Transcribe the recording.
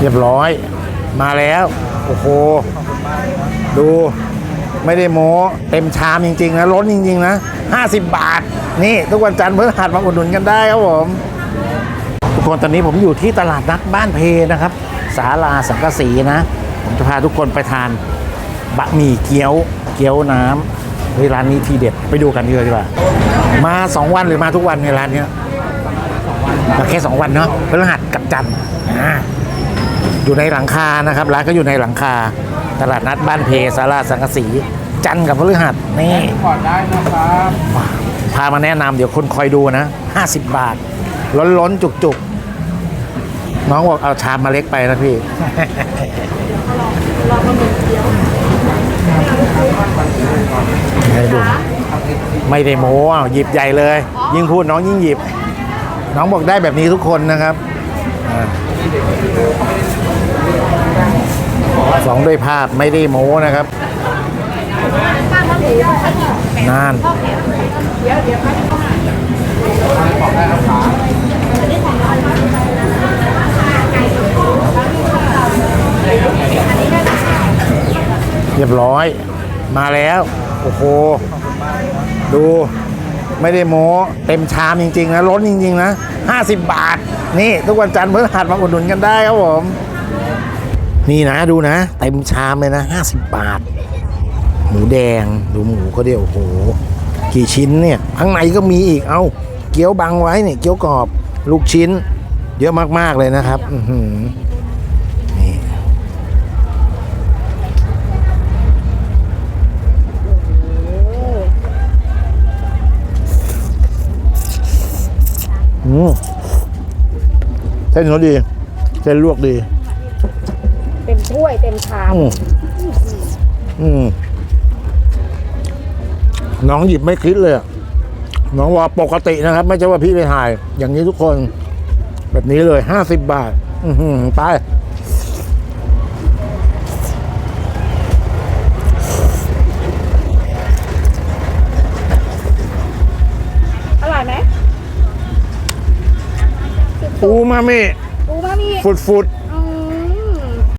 เรียบร้อย มาแล้ว โอ้โห ดูไม่ได้โม้เต็มชามจริง ๆ นะล้นจริง ๆ นะ 50 บาท นี่ ทุกวันจันทร์เพื่อหัดมาอุดหนุนกันได้ครับผมทุกคนตอนนี้ผมอยู่ที่ตลาดนัดบ้านเพนะครับศาลาสังกสีนะ ผมจะพาทุกคนไปทานบะหมี่เกี๊ยวเกี๊ยวน้ำเฮ้ยร้านนี้ทีเด็ดไปดูกันดีกว่ามาสองวันหรือมาทุกวันในร้านเนี้ยมาแค่สองวันเนาะพฤหัสกับจันทร์ อ่าอยู่ในหลังคานะครับ ร้านก็อยู่ในหลังคา ตลาดนัดบ้านเพศาลาสังกะสี จันทร์กับพฤหัสนี่ก่อนได้นะครับ พามาแนะนำเดี๋ยวคนคอยดูนะ 50 บาท ล้นล้นๆจุกๆน้องบอกเอาชามมาเล็กไปนะพี่ให้ดูไม่ได้โม้อะหยิบใหญ่เลย ยิ่งพูดน้องยิ่งหยิบ น้องบอกได้แบบนี้ทุกคนนะครับอ่า สองด้วยภาพไม่ได้โม้นะครับนานเรียบร้อย มาแล้ว โอ้โห ดูไม่ได้โม้เต็มชามจริง ๆ นะล้นจริง ๆ นะ 50 บาท นี่ ทุกวันจันทร์เพื่อหัดมาอุดหนุนกันได้ครับผม นี่นะดูนะเต็มชามเลยนะ50บาท หมูแดงดูหมูเขาเดียวโอ้โหกี่ชิ้นเนี่ยข้างในก็มีอีกเอาเกี๊ยวบังไว้เนี่ยเกี๊ยวกรอบลูกชิ้น เยอะมากๆเลยนะครับอืนี่อืมเส้นเขาดี เส้นลวกดีเต็ม ถ้วยเต็มชามอืมอืมน้องหยิบไม่คิดเลยอะน้องว่าปกตินะครับ ไม่ใช่ว่าพี่ไปถ่าย อย่างนี้ทุกคน แบบนี้เลยห้าสิบบาท อือหือไปอร่อยไหมอูมามิปูมามี ฟุดฟุด